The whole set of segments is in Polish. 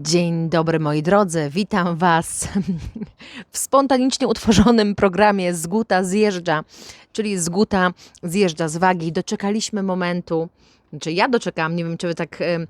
Dzień dobry moi drodzy, witam Was w spontanicznie utworzonym programie Zguta zjeżdża, czyli Zguta zjeżdża z wagi. Doczekaliśmy momentu, znaczy ja doczekałam, nie wiem czy Wy tak em,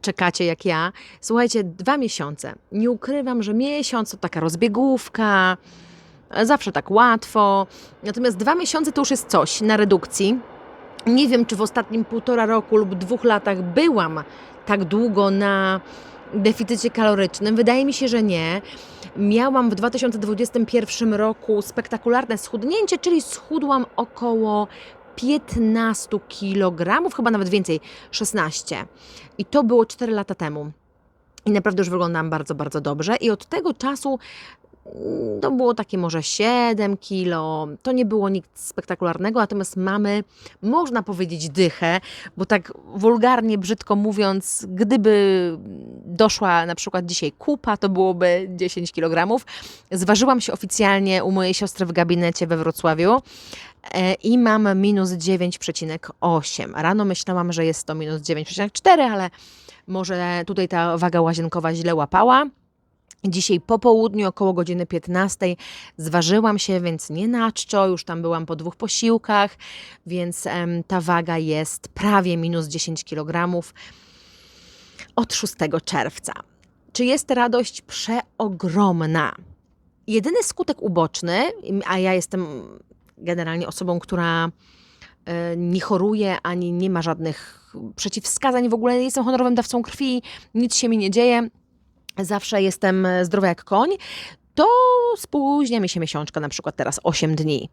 czekacie jak ja. Słuchajcie, dwa miesiące. Nie ukrywam, że miesiąc to taka rozbiegówka, zawsze tak łatwo. Natomiast dwa miesiące to już jest coś na redukcji. Nie wiem, czy w ostatnim półtora roku lub dwóch latach byłam tak długo na deficycie kalorycznym. Wydaje mi się, że nie. Miałam w 2021 roku spektakularne schudnięcie, czyli schudłam około 15 kg, chyba nawet więcej, 16. I to było 4 lata temu. I naprawdę już wyglądam bardzo, bardzo dobrze. I od tego czasu to było takie może 7 kilo. To nie było nic spektakularnego, natomiast mamy, można powiedzieć, dychę, bo tak wulgarnie, brzydko mówiąc, gdyby doszła na przykład dzisiaj kupa, to byłoby 10 kg. Zważyłam się oficjalnie u mojej siostry w gabinecie we Wrocławiu e, i mam minus 9,8. Rano myślałam, że jest to minus 9,4, ale może tutaj ta waga łazienkowa źle łapała. Dzisiaj po południu, około godziny 15, zważyłam się, więc nie na czczo, już tam byłam po dwóch posiłkach, więc em, ta waga jest prawie minus 10 kg od 6 czerwca. Czy jest radość przeogromna? Jedyny skutek uboczny, a ja jestem generalnie osobą, która e, nie choruje ani nie ma żadnych przeciwwskazań, w ogóle nie jestem honorowym dawcą krwi, nic się mi nie dzieje, zawsze jestem zdrowa jak koń, to spóźnia mi się miesiączka, na przykład teraz 8 dni.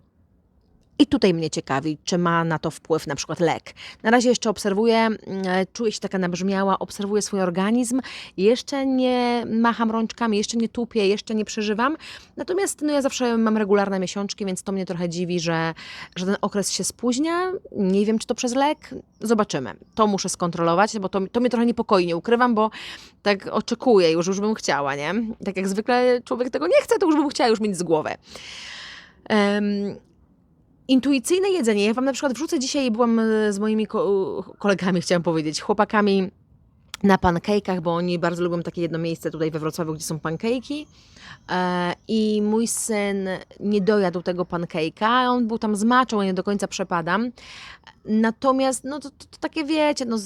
I tutaj mnie ciekawi, czy ma na to wpływ na przykład lek. Na razie jeszcze obserwuję, mm, e, czuję się taka nabrzmiała, obserwuję swój organizm, jeszcze nie macham rączkami, jeszcze nie tupię, jeszcze nie przeżywam. Natomiast no, ja zawsze mam regularne miesiączki, więc to mnie trochę dziwi, że, że ten okres się spóźnia. Nie wiem, czy to przez lek. Zobaczymy. To muszę skontrolować, bo to, to mnie trochę niepokoi, nie ukrywam, bo tak oczekuję już, już bym chciała, nie? Tak jak zwykle człowiek tego nie chce, to już bym chciała już mieć z głowy. Intuicyjne jedzenie. Ja Wam na przykład wrzucę dzisiaj, byłam e, z moimi ko- kolegami, chciałam powiedzieć, chłopakami na pancake'ach, bo oni bardzo lubią takie jedno miejsce tutaj we Wrocławiu, gdzie są pancake'i. E, I mój syn nie dojadł tego pancake'a, on był tam z maczą, nie do końca przepadam. Natomiast, no to, to, to takie wiecie, no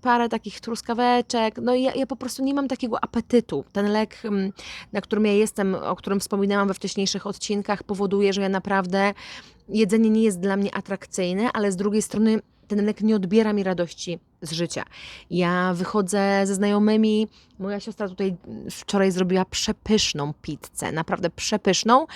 parę takich truskaweczek, no ja, ja po prostu nie mam takiego apetytu. Ten lek, mm, na którym ja jestem, o którym wspominałam we wcześniejszych odcinkach, powoduje, że ja naprawdę jedzenie nie jest dla mnie atrakcyjne, ale z drugiej strony ten lek nie odbiera mi radości z życia. Ja wychodzę ze znajomymi. Moja siostra tutaj wczoraj zrobiła przepyszną pizzę, naprawdę przepyszną.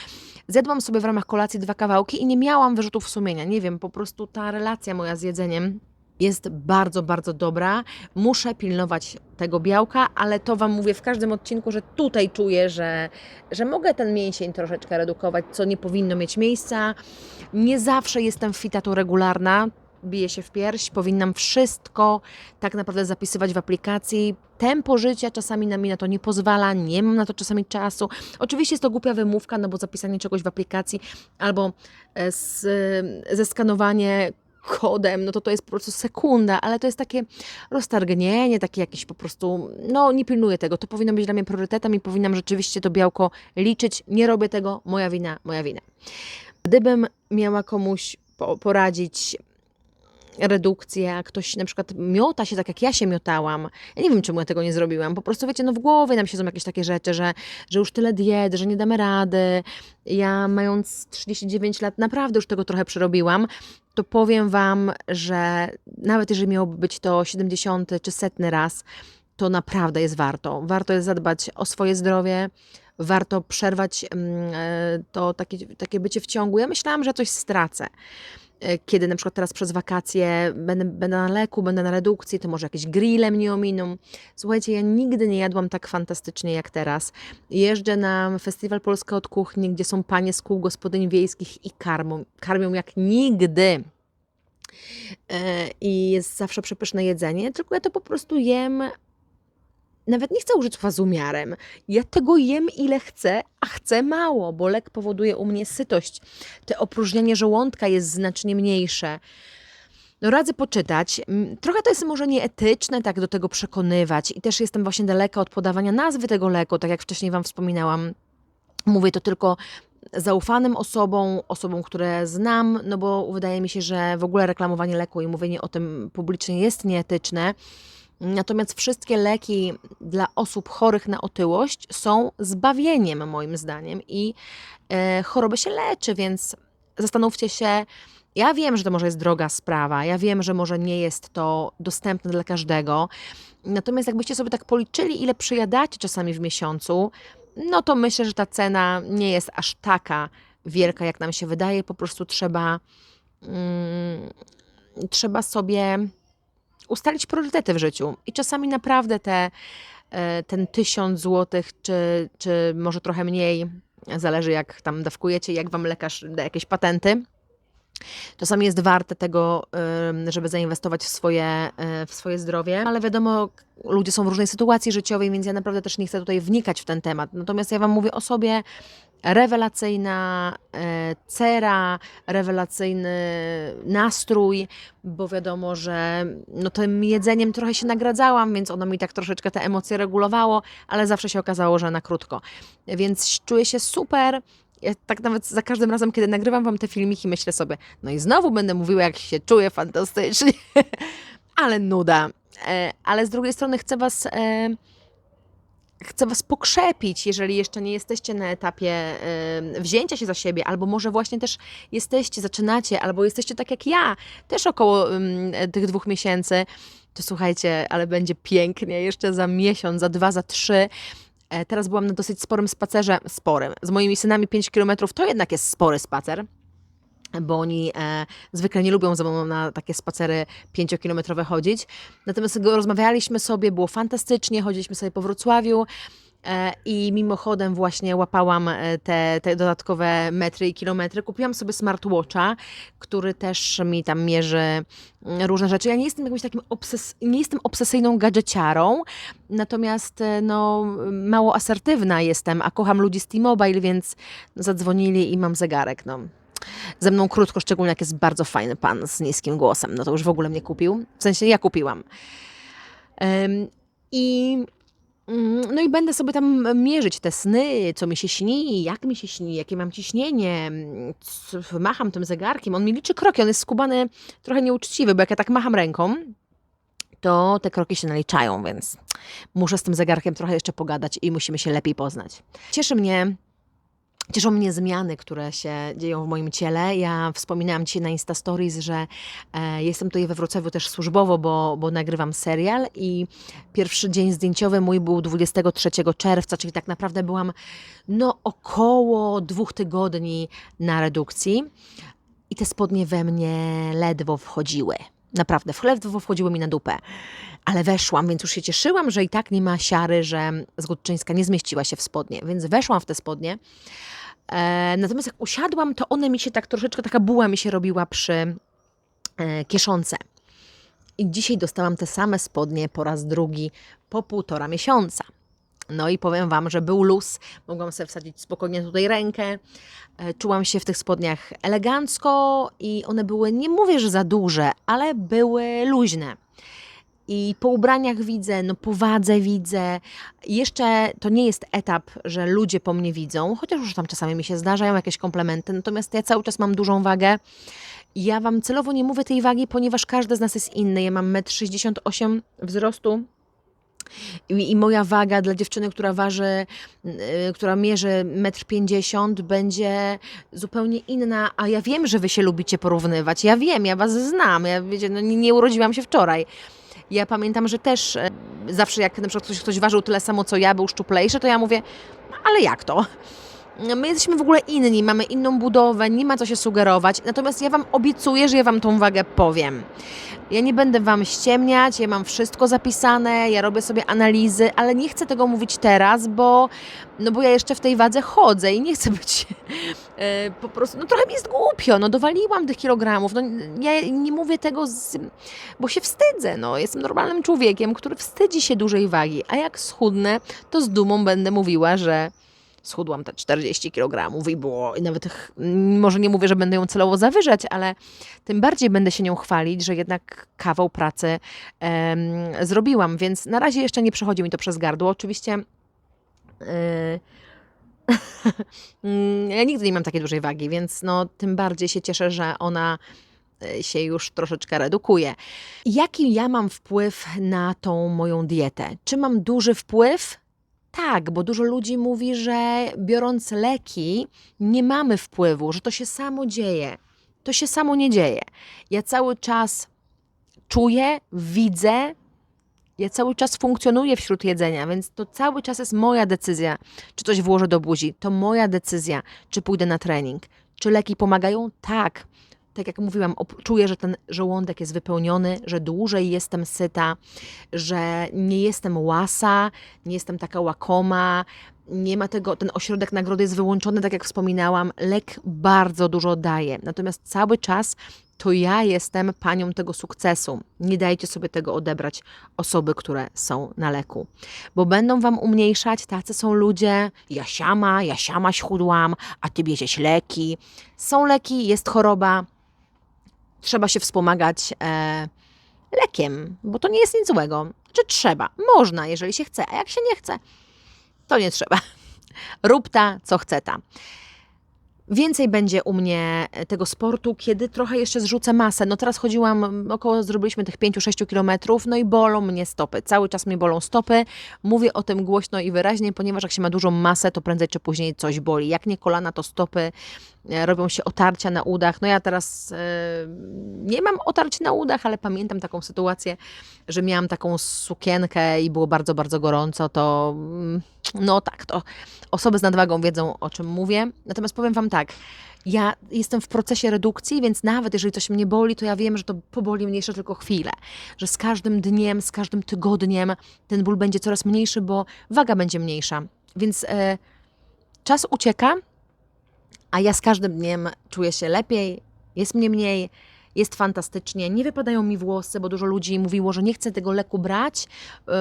Zjadłam sobie w ramach kolacji dwa kawałki i nie miałam wyrzutów sumienia. Nie wiem, po prostu ta relacja moja z jedzeniem jest bardzo, bardzo dobra. Muszę pilnować tego białka, ale to Wam mówię w każdym odcinku, że tutaj czuję, że, że mogę ten mięsień troszeczkę redukować, co nie powinno mieć miejsca. Nie zawsze jestem fitatu regularna, biję się w pierś, powinnam wszystko tak naprawdę zapisywać w aplikacji. Tempo życia czasami na mi na to nie pozwala, nie mam na to czasami czasu. Oczywiście jest to głupia wymówka, no bo zapisanie czegoś w aplikacji albo e, z, zeskanowanie kodem, no to to jest po prostu sekunda, ale to jest takie roztargnienie, takie jakieś po prostu, no nie pilnuję tego, to powinno być dla mnie priorytetem i powinnam rzeczywiście to białko liczyć, nie robię tego, moja wina, moja wina. Gdybym miała komuś po- poradzić redukcję, a ktoś na przykład miota się tak, jak ja się miotałam. Ja nie wiem, czemu ja tego nie zrobiłam. Po prostu, wiecie, no w głowie nam siedzą jakieś takie rzeczy, że, że już tyle diet, że nie damy rady. Ja mając 39 lat naprawdę już tego trochę przerobiłam. To powiem Wam, że nawet jeżeli miałoby być to 70 czy setny raz, to naprawdę jest warto. Warto jest zadbać o swoje zdrowie, warto przerwać mm, e, to takie, takie bycie w ciągu. Ja myślałam, że coś stracę kiedy na przykład teraz przez wakacje będę, będę na leku, będę na redukcji, to może jakieś grille mnie ominą. Słuchajcie, ja nigdy nie jadłam tak fantastycznie jak teraz. Jeżdżę na Festiwal Polska od Kuchni, gdzie są panie z kół gospodyń wiejskich i karmią, karmią jak nigdy. E, I jest zawsze przepyszne jedzenie, tylko ja to po prostu jem. Nawet nie chcę użyć słowa z umiarem. Ja tego jem ile chcę, a chcę mało, bo lek powoduje u mnie sytość. Te opróżnianie żołądka jest znacznie mniejsze. no radzę poczytać. Trochę to jest może nieetyczne tak do tego przekonywać i też jestem właśnie daleka od podawania nazwy tego leku, tak jak wcześniej Wam wspominałam. Mówię to tylko zaufanym osobom, osobom, które znam, no bo wydaje mi się, że w ogóle reklamowanie leku i mówienie o tym publicznie jest nieetyczne. Natomiast wszystkie leki dla osób chorych na otyłość są zbawieniem, moim zdaniem, i e, chorobę się leczy, więc zastanówcie się. Ja wiem, że to może jest droga sprawa, ja wiem, że może nie jest to dostępne dla każdego. Natomiast jakbyście sobie tak policzyli, ile przyjadacie czasami w miesiącu, no to myślę, że ta cena nie jest aż taka wielka, jak nam się wydaje. Po prostu trzeba, mm, trzeba sobie ustalić priorytety w życiu. I czasami naprawdę te, e, ten tysiąc złotych, czy, czy może trochę mniej, zależy jak tam dawkujecie, jak wam lekarz da jakieś patenty. Czasami jest warte tego, żeby zainwestować w swoje, e, w swoje zdrowie, ale wiadomo, ludzie są w różnej sytuacji życiowej, więc ja naprawdę też nie chcę tutaj wnikać w ten temat. Natomiast ja Wam mówię o sobie, rewelacyjna e, cera, rewelacyjny nastrój, bo wiadomo, że no tym jedzeniem trochę się nagradzałam, więc ono mi tak troszeczkę te emocje regulowało, ale zawsze się okazało, że na krótko. Więc czuję się super. Ja tak nawet za każdym razem, kiedy nagrywam wam te filmiki, myślę sobie, no i znowu będę mówiła, jak się czuję fantastycznie, ale nuda. E, Ale z drugiej strony chcę was, e, chcę was pokrzepić, jeżeli jeszcze nie jesteście na etapie e, wzięcia się za siebie, albo może właśnie też jesteście, zaczynacie, albo jesteście tak jak ja, też około mm, tych dwóch miesięcy, to słuchajcie, ale będzie pięknie, jeszcze za miesiąc, za dwa, za trzy. E, Teraz byłam na dosyć sporym spacerze, sporym, z moimi synami 5 km, to jednak jest spory spacer, bo oni e, zwykle nie lubią ze mną na takie spacery 5-kilometrowe chodzić. Natomiast rozmawialiśmy sobie, było fantastycznie, chodziliśmy sobie po Wrocławiu. e, I mimochodem właśnie łapałam e, te, te dodatkowe metry i kilometry. Kupiłam sobie smartwatcha, który też mi tam mierzy mm, różne rzeczy. Ja nie jestem jakimś takim obses- nie jestem obsesyjną gadżeciarą, natomiast e, no, mało asertywna jestem, a kocham ludzi z T-Mobile, więc zadzwonili i mam zegarek. No. Ze mną krótko, szczególnie jak jest bardzo fajny pan z niskim głosem. No to już w ogóle mnie kupił. W sensie ja kupiłam. Em, I mm, no i będę sobie tam mierzyć te sny, co mi się śni, jak mi się śni, jakie mam ciśnienie. Macham tym zegarkiem. On mi liczy kroki. On jest skubany trochę nieuczciwy, bo jak ja tak macham ręką, to te kroki się naliczają, więc muszę z tym zegarkiem trochę jeszcze pogadać i musimy się lepiej poznać. Cieszy mnie, cieszą mnie zmiany, które się dzieją w moim ciele. Ja wspominałam Ci na Insta Stories, że e, jestem tutaj we Wrocławiu też służbowo, bo, bo nagrywam serial i pierwszy dzień zdjęciowy mój był 23 czerwca, czyli tak naprawdę byłam no około dwóch tygodni na redukcji i te spodnie we mnie ledwo wchodziły. Naprawdę, ledwo wchodziły mi na dupę. Ale weszłam, więc już się cieszyłam, że i tak nie ma siary, że Zgódczyńska nie zmieściła się w spodnie. Więc weszłam w te spodnie. E, natomiast jak usiadłam, to one mi się tak troszeczkę, taka buła mi się robiła przy e, kieszonce. I dzisiaj dostałam te same spodnie po raz drugi po półtora miesiąca. No i powiem Wam, że był luz, mogłam sobie wsadzić spokojnie tutaj rękę. E, Czułam się w tych spodniach elegancko i one były, nie mówię, że za duże, ale były luźne. I po ubraniach widzę, no po wadze widzę. Jeszcze to nie jest etap, że ludzie po mnie widzą, chociaż już tam czasami mi się zdarzają jakieś komplementy, natomiast ja cały czas mam dużą wagę. Ja Wam celowo nie mówię tej wagi, ponieważ każdy z nas jest inny. Ja mam 1,68 m wzrostu. I, moja waga dla dziewczyny, która waży, yy, która mierzy 1,50 m, będzie zupełnie inna. A ja wiem, że wy się lubicie porównywać. Ja wiem, ja was znam. Ja wiecie, no, nie urodziłam się wczoraj. Ja pamiętam, że też e, zawsze jak na przykład ktoś, ktoś ważył tyle samo co ja, był szczuplejszy, to ja mówię, ale jak to? My jesteśmy w ogóle inni, mamy inną budowę, nie ma co się sugerować. Natomiast ja Wam obiecuję, że ja Wam tą wagę powiem. Ja nie będę Wam ściemniać, ja mam wszystko zapisane, ja robię sobie analizy, ale nie chcę tego mówić teraz, bo, no bo ja jeszcze w tej wadze chodzę i nie chcę być e, po prostu, no trochę mi jest głupio, no dowaliłam tych kilogramów, no ja nie mówię tego, z, bo się wstydzę, no jestem normalnym człowiekiem, który wstydzi się dużej wagi, a jak schudnę, to z dumą będę mówiła, że schudłam te 40 kg i było, i nawet może nie mówię, że będę ją celowo zawyżać, ale tym bardziej będę się nią chwalić, że jednak kawał pracy em, zrobiłam, więc na razie jeszcze nie przechodzi mi to przez gardło. Oczywiście Mm, ja nigdy nie mam takiej dużej wagi, więc no, tym bardziej się cieszę, że ona y, się już troszeczkę redukuje. Jaki ja mam wpływ na tą moją dietę? Czy mam duży wpływ? Tak, bo dużo ludzi mówi, że biorąc leki nie mamy wpływu, że to się samo dzieje. To się samo nie dzieje. Ja cały czas czuję, widzę, ja cały czas funkcjonuję wśród jedzenia, więc to cały czas jest moja decyzja, czy coś włożę do buzi. To moja decyzja, czy pójdę na trening. Czy leki pomagają? Tak. Tak jak mówiłam, czuję, że ten żołądek jest wypełniony, że dłużej jestem syta, że nie jestem łasa, nie jestem taka łakoma, nie ma tego, ten ośrodek nagrody jest wyłączony, tak jak wspominałam. Lek bardzo dużo daje, natomiast cały czas to ja jestem panią tego sukcesu. Nie dajcie sobie tego odebrać osoby, które są na leku, bo będą wam umniejszać. Tacy są ludzie. Ja siama, ja siama schudłam, a ty bierzesz leki. Są leki, jest choroba. Trzeba się wspomagać e, lekiem, bo to nie jest nic złego. Czy trzeba? Można, jeżeli się chce, a jak się nie chce, to nie trzeba. Rób ta, co chce ta. Więcej będzie u mnie tego sportu, kiedy trochę jeszcze zrzucę masę. No teraz chodziłam, około zrobiliśmy tych 5-6 kilometrów, no i bolą mnie stopy. Cały czas mnie bolą stopy. Mówię o tym głośno i wyraźnie, ponieważ jak się ma dużą masę, to prędzej czy później coś boli. Jak nie kolana, to stopy. E, Robią się otarcia na udach. No ja teraz e, nie mam otarć na udach, ale pamiętam taką sytuację, że miałam taką sukienkę i było bardzo, bardzo gorąco. To mm, no tak, to osoby z nadwagą wiedzą, o czym mówię. Natomiast powiem Wam tak, ja jestem w procesie redukcji, więc nawet jeżeli coś mnie boli, to ja wiem, że to poboli mnie jeszcze tylko chwilę. Że z każdym dniem, z każdym tygodniem ten ból będzie coraz mniejszy, bo waga będzie mniejsza. Więc e, czas ucieka, a ja z każdym dniem czuję się lepiej, jest mnie mniej, jest fantastycznie. Nie wypadają mi włosy, bo dużo ludzi mówiło, że nie chce tego leku brać.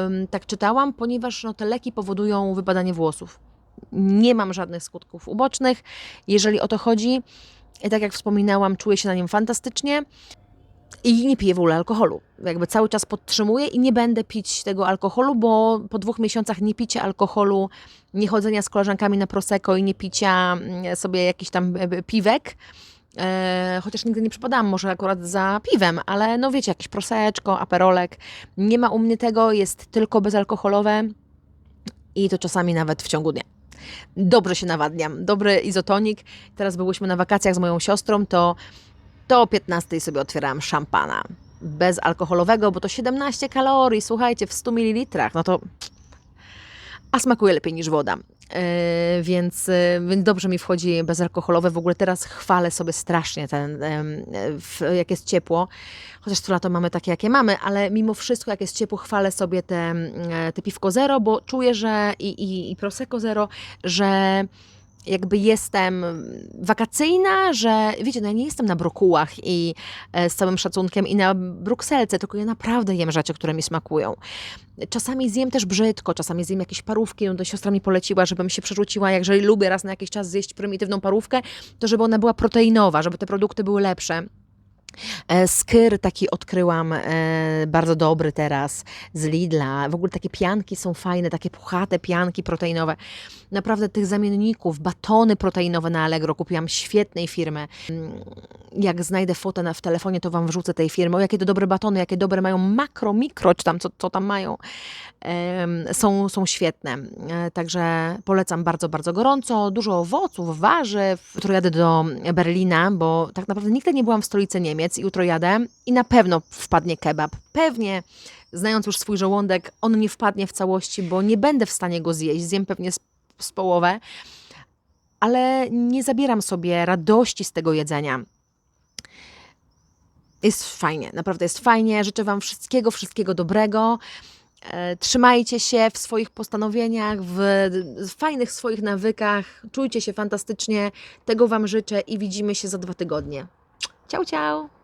Ym, tak czytałam, ponieważ no, te leki powodują wypadanie włosów. Nie mam żadnych skutków ubocznych, jeżeli o to chodzi. I tak jak wspominałam, czuję się na nim fantastycznie. I nie piję w ogóle alkoholu. Jakby cały czas podtrzymuję i nie będę pić tego alkoholu, bo po dwóch miesiącach nie picia alkoholu, nie chodzenia z koleżankami na prosecco i nie picia mm, sobie jakichś tam e, piwek, E, chociaż nigdy nie przypadałam może akurat za piwem, ale no wiecie, jakieś proseczko, aperolek. Nie ma u mnie tego, jest tylko bezalkoholowe i to czasami nawet w ciągu dnia. Dobrze się nawadniam, dobry izotonik. Teraz byłyśmy na wakacjach z moją siostrą, to, to o 15 sobie otwierałam szampana bezalkoholowego, bo to 17 kalorii, słuchajcie, w 100 ml, no to a smakuje lepiej niż woda. Yy, więc, yy, więc dobrze mi wchodzi bezalkoholowe. W ogóle teraz chwalę sobie strasznie, ten, jak jest ciepło. Chociaż to lato mamy takie, jakie mamy, ale mimo wszystko, jak jest ciepło, chwalę sobie te, yy, te piwko zero, bo czuję, że i, i, i prosecco zero, że jakby jestem wakacyjna, że wiecie, no ja nie jestem na brokułach i e, z całym szacunkiem i na brukselce, tylko ja naprawdę jem rzeczy, które mi smakują. Czasami zjem też brzydko, czasami zjem jakieś parówki, no to siostra mi poleciła, żebym się przerzuciła, jeżeli lubię raz na jakiś czas zjeść prymitywną parówkę, to żeby ona była proteinowa, żeby te produkty były lepsze. E, Skyr taki odkryłam, e, bardzo dobry teraz, z Lidla. W ogóle takie pianki są fajne, takie puchate pianki proteinowe. Naprawdę tych zamienników, batony proteinowe na Allegro kupiłam świetnej firmy. Mm, Jak znajdę fotę na, w telefonie, to Wam wrzucę tej firmy. O, jakie to dobre batony, jakie dobre mają makro, mikro, czy tam, co, co tam mają. Są, są świetne. E, Także polecam bardzo, bardzo gorąco. Dużo owoców, warzyw. Jutro jadę do Berlina, bo tak naprawdę nigdy nie byłam w stolicy Niemiec i jutro jadę i na pewno wpadnie kebab. Pewnie, znając już swój żołądek, on nie wpadnie w całości, bo nie będę w stanie go zjeść. Zjem pewnie z, z połowę, ale nie zabieram sobie radości z tego jedzenia. Jest fajnie, naprawdę jest fajnie. Życzę Wam wszystkiego, wszystkiego dobrego. E, Trzymajcie się w swoich postanowieniach, w fajnych swoich nawykach. Czujcie się fantastycznie. Tego Wam życzę i widzimy się za dwa tygodnie. Ciao, ciao!